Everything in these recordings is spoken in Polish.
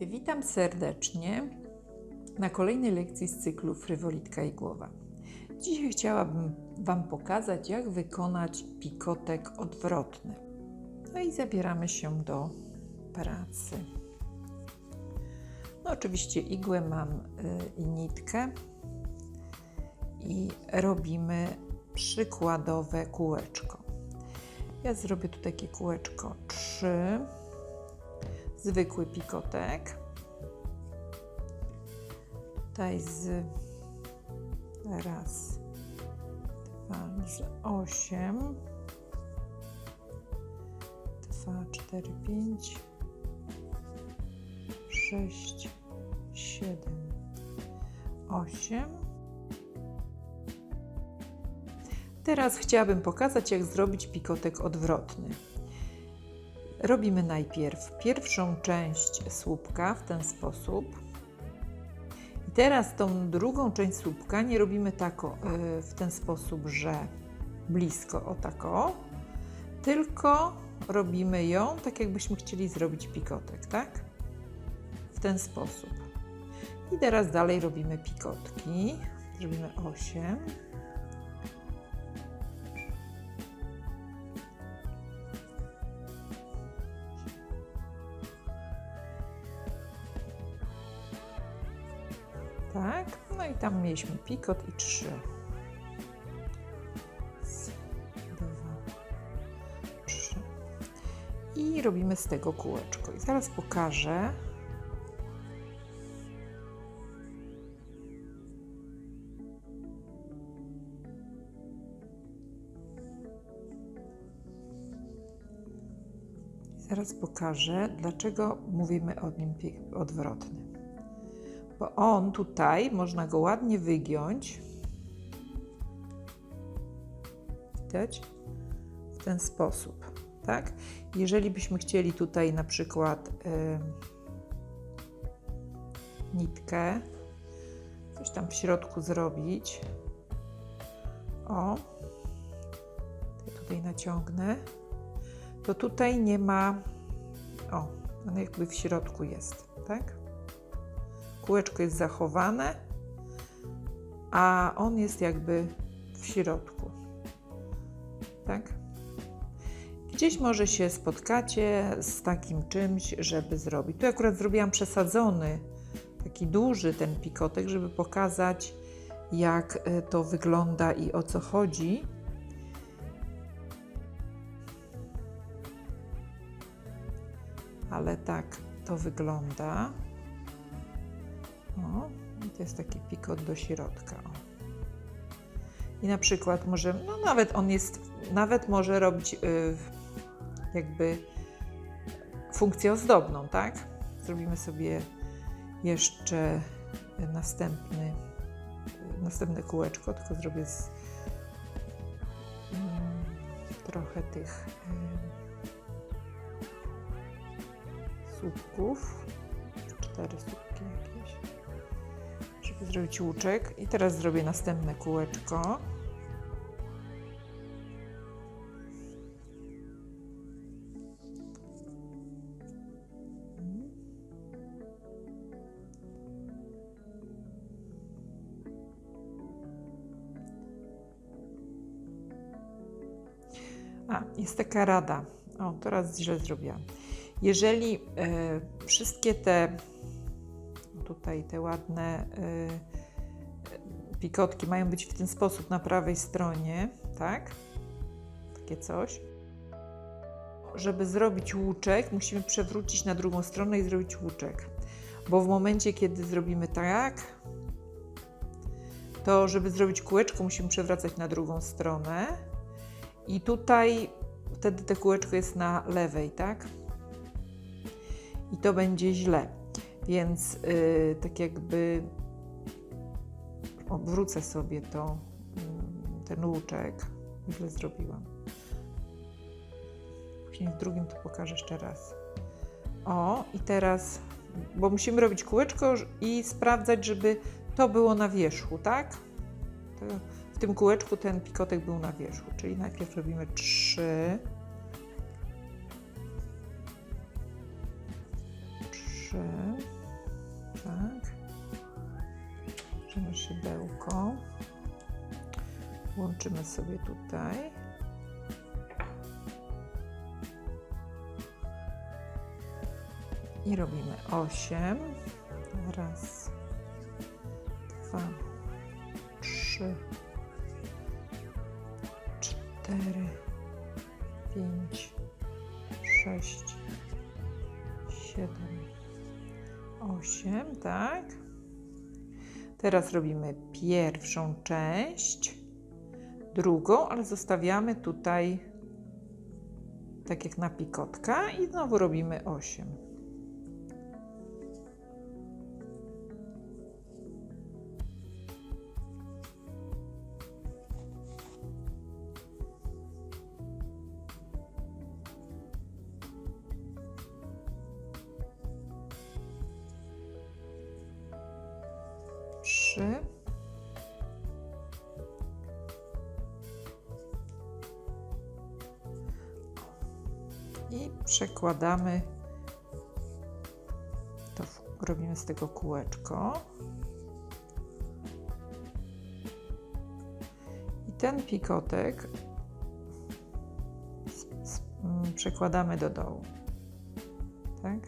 Witam serdecznie na kolejnej lekcji z cyklu Frywolitka i Głowa. Dzisiaj chciałabym Wam pokazać, jak wykonać pikotek odwrotny. No i zabieramy się do pracy. No oczywiście igłę mam y, i nitkę i robimy przykładowe kółeczko. Ja zrobię tu takie kółeczko 3 zwykły pikotek. Tutaj z raz, dwa, osiem, dwa, cztery, pięć, sześć, siedem, osiem. Teraz chciałabym pokazać, jak zrobić pikotek odwrotny. Robimy najpierw pierwszą część słupka w ten sposób. I teraz tą drugą część słupka nie robimy tak o, y, w ten sposób, że blisko o tako, tylko robimy ją tak, jakbyśmy chcieli zrobić pikotek, tak? W ten sposób. I teraz dalej robimy pikotki. Zrobimy 8. Tak, no i tam mieliśmy pikot i trzy. Dwa, trzy. I robimy z tego kółeczko. I zaraz pokażę. Zaraz pokażę, dlaczego mówimy o nim odwrotny bo on tutaj można go ładnie wygiąć. Widać? W ten sposób, tak? Jeżeli byśmy chcieli tutaj na przykład y, nitkę, coś tam w środku zrobić. O, tutaj naciągnę. To tutaj nie ma. O, on jakby w środku jest, tak? Kółeczko jest zachowane, a on jest jakby w środku. Tak? Gdzieś może się spotkacie z takim czymś, żeby zrobić. Tu akurat zrobiłam przesadzony, taki duży ten pikotek, żeby pokazać, jak e, to wygląda i o co chodzi. Ale tak to wygląda. O, i to jest taki pikot do środka. I na przykład może, no nawet on jest, nawet może robić y, jakby funkcję ozdobną, tak? Zrobimy sobie jeszcze następny, następne kółeczko, tylko zrobię z mm, trochę tych y, słupków, cztery słupki jakieś zrobić łuczek. I teraz zrobię następne kółeczko. A, jest taka rada. O, teraz źle zrobiłam. Jeżeli e, wszystkie te tutaj te ładne y, pikotki mają być w ten sposób na prawej stronie, tak? Takie coś. Żeby zrobić łuczek, musimy przewrócić na drugą stronę i zrobić łuczek. Bo w momencie, kiedy zrobimy tak, to żeby zrobić kółeczko, musimy przewracać na drugą stronę. I tutaj wtedy te kółeczko jest na lewej, tak? I to będzie źle. Więc yy, tak jakby obrócę sobie to, yy, ten łuczek, źle zrobiłam. Później w drugim to pokażę jeszcze raz. O, i teraz, bo musimy robić kółeczko i sprawdzać, żeby to było na wierzchu, tak? To w tym kółeczku ten pikotek był na wierzchu, czyli najpierw robimy 3, 3, Łączymy sobie tutaj. I robimy osiem. Raz, dwa, trzy, cztery, pięć, sześć, siedem, osiem, tak? Teraz robimy pierwszą część, drugą, ale zostawiamy tutaj tak jak na pikotka i znowu robimy 8. I przekładamy to, robimy z tego kółeczko. I ten pikotek mm, przekładamy do dołu. Tak?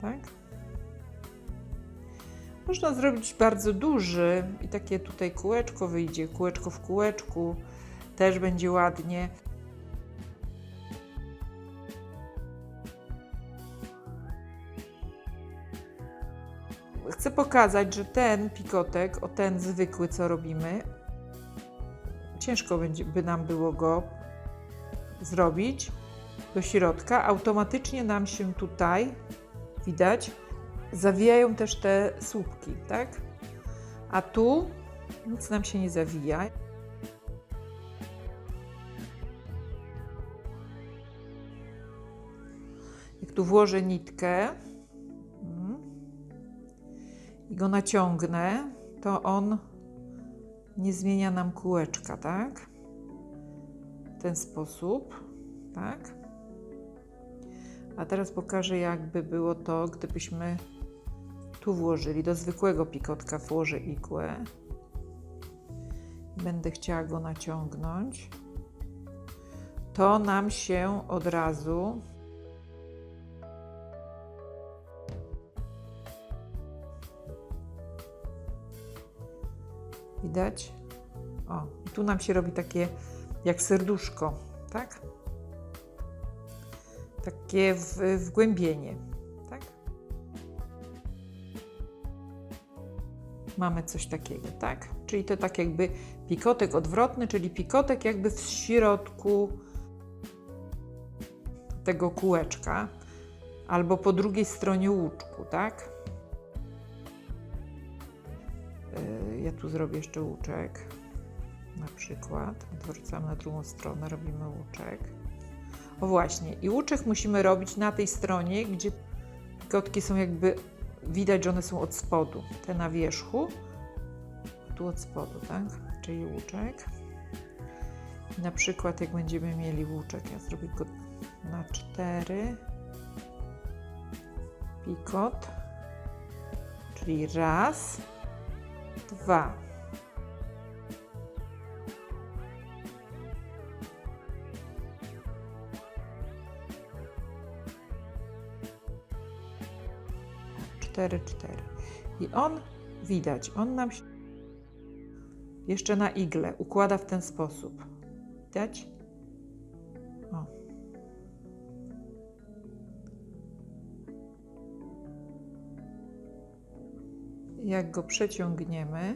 Tak? Można zrobić bardzo duży i takie tutaj kółeczko wyjdzie, kółeczko w kółeczku, też będzie ładnie. Chcę pokazać, że ten pikotek, o ten zwykły, co robimy, ciężko będzie, by nam było go zrobić do środka, automatycznie nam się tutaj, widać, zawijają też te słupki, tak? A tu nic nam się nie zawija. Jak tu włożę nitkę mm, i go naciągnę, to on nie zmienia nam kółeczka, tak? W ten sposób, tak? A teraz pokażę, jakby było to, gdybyśmy tu włożyli. Do zwykłego pikotka włożę igłę. Będę chciała go naciągnąć. To nam się od razu widać. O, tu nam się robi takie jak serduszko, tak? takie w, wgłębienie. Mamy coś takiego, tak? Czyli to tak jakby pikotek odwrotny, czyli pikotek jakby w środku tego kółeczka albo po drugiej stronie łuczku, tak? Yy, Ja tu zrobię jeszcze łuczek, na przykład. Odwracamy na drugą stronę, robimy łuczek. O właśnie, i łuczek musimy robić na tej stronie, gdzie kotki są jakby, widać, że one są od spodu, te na wierzchu, tu od spodu, tak? Czyli łuczek. Na przykład jak będziemy mieli łuczek, ja zrobię go na cztery, pikot, czyli raz, dwa, cztery, cztery. I on, widać, on nam się jeszcze na igle układa w ten sposób. Widać? O. Jak go przeciągniemy,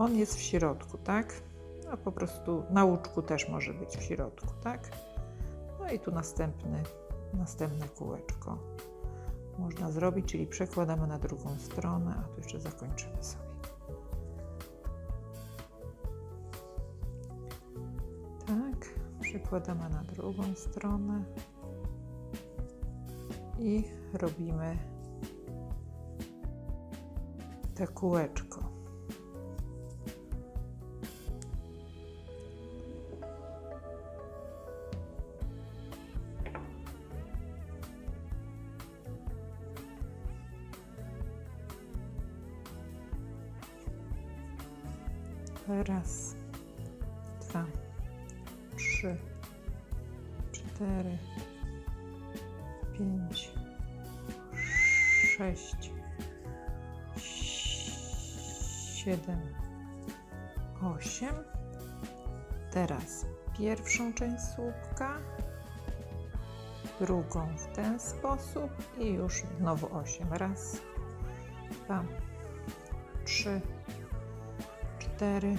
on jest w środku, tak? No po prostu na łuczku też może być w środku, tak? No i tu następny, następne kółeczko można zrobić, czyli przekładamy na drugą stronę, a tu jeszcze zakończymy sobie. Nakładamy na drugą stronę i robimy te kółeczko. Raz, dwa, trzy, cztery, pięć, sześć, siedem, osiem. Teraz pierwszą część słupka, drugą w ten sposób i już znowu osiem. Raz, dwa, trzy, cztery,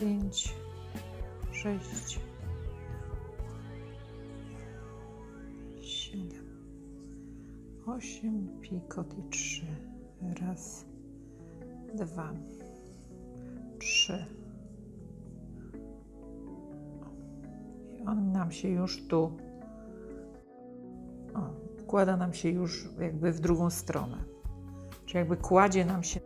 pięć, sześć, siedem, osiem, pikot i trzy. Raz, dwa, trzy. I on nam się już tu o, wkłada nam się już jakby w drugą stronę. Czy jakby kładzie nam się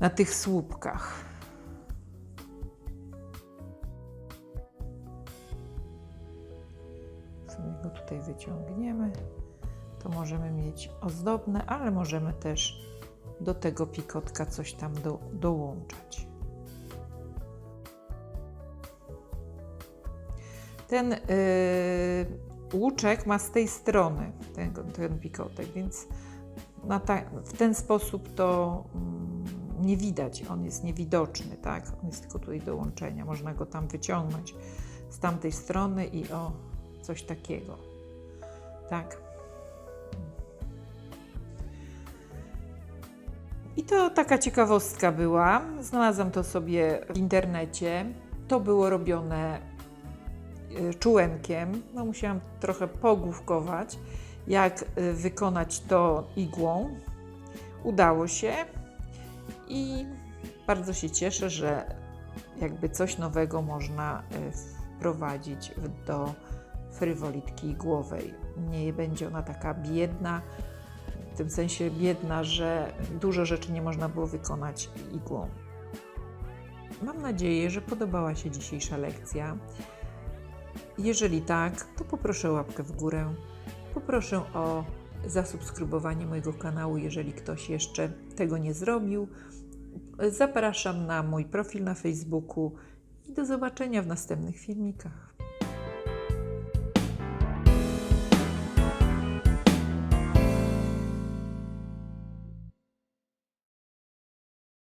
na tych słupkach. Sobie go tutaj wyciągniemy. To możemy mieć ozdobne, ale możemy też do tego pikotka coś tam do, dołączać. Ten yy, łuczek ma z tej strony ten, ten pikotek, więc ta, w ten sposób to mm, nie widać, on jest niewidoczny, tak? On jest tylko tutaj do łączenia. Można go tam wyciągnąć z tamtej strony i o coś takiego. Tak. I to taka ciekawostka była. Znalazłam to sobie w internecie. To było robione y, czułenkiem. No, musiałam trochę pogłówkować, jak y, wykonać to igłą. Udało się i bardzo się cieszę, że jakby coś nowego można y, wprowadzić do frywolitki igłowej. Nie będzie ona taka biedna, w tym sensie biedna, że dużo rzeczy nie można było wykonać igłą. Mam nadzieję, że podobała się dzisiejsza lekcja. Jeżeli tak, to poproszę łapkę w górę. Poproszę o zasubskrybowanie mojego kanału, jeżeli ktoś jeszcze tego nie zrobił. Zapraszam na mój profil na Facebooku i do zobaczenia w następnych filmikach.